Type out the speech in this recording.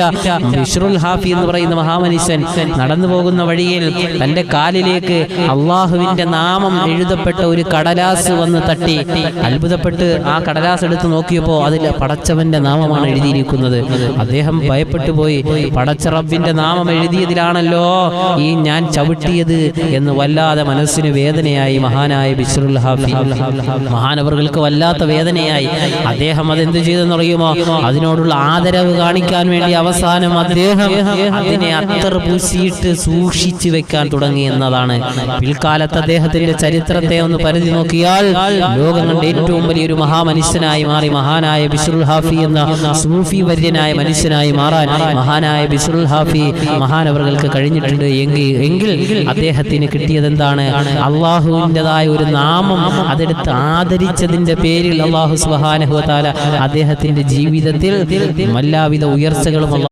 പഠിപ്പിച്ച ബിഷ്റുൽ ഹാഫി എന്ന് പറയുന്ന മഹാമനുഷ്യൻ നടന്നു പോകുന്ന വഴിയിൽ തന്റെ കാലിലേക്ക് അള്ളാഹുവിന്റെ നാമം എഴുതപ്പെട്ട ഒരു കടലാസ് വന്ന് തട്ടി. അത്ഭുതപ്പെട്ട് ആ കടലാസ് എടുത്ത് നോക്കിയപ്പോൾ അതിൽ പടച്ചവന്റെ നാമമാണ് എഴുതിയിരിക്കുന്നത്. അദ്ദേഹം ഭയപ്പെട്ടു പോയി. പടച്ച റബ്ബിന്റെ നാമം എഴുതിയതിലാണല്ലോ ഈ ഞാൻ ചവിട്ടിയത് എന്ന് വല്ലാതെ മനസ്സിന് വേദനയായി മഹാനായ ബിഷ്റുൽ ഹാഫി. മഹാനവറുകൾക്ക് വല്ലാത്ത വേദനയായി. അദ്ദേഹം അതെന്ത് ചെയ്തെന്നറിയുമോ? അതിനോടുള്ള ആദരവ് കാണിക്കാൻ വേണ്ടി അവസാനം അദ്ദേഹം അതിനെ അത്ര പൂശിയിട്ട് സൂക്ഷിച്ചു വെക്കാൻ തുടങ്ങി എന്നതാണ് പിൽക്കാലത്ത് അദ്ദേഹത്തിന്റെ ചരിത്രത്തെ ഒന്ന് പരിധി നോക്കിയാൽ ലോകം കണ്ട ഏറ്റവും വലിയൊരു മഹാമനുഷ്യനായി മാറി മഹാനായ ബിഷുൽ ഹാഫി എന്ന സൂഫി വര്യനായ മനുഷ്യനായി മാറാൻ മഹാനായ ബിഷുൽ ഹാഫി മഹാനവർകൾക്ക് കഴിഞ്ഞിട്ടുണ്ട്. എങ്കിൽ എങ്കിൽ അദ്ദേഹത്തിന് കിട്ടിയത് എന്താണ് അള്ളാഹുവിന്റെതായ ഒരു നാമം അതെടുത്ത് ആദരിച്ചതിന്റെ പേരിൽ അള്ളാഹു സുഹാനഹുത്താല അദ്ദേഹത്തിന്റെ ജീവിതത്തിൽ എല്ലാവിധ ഉയർച്ചകളും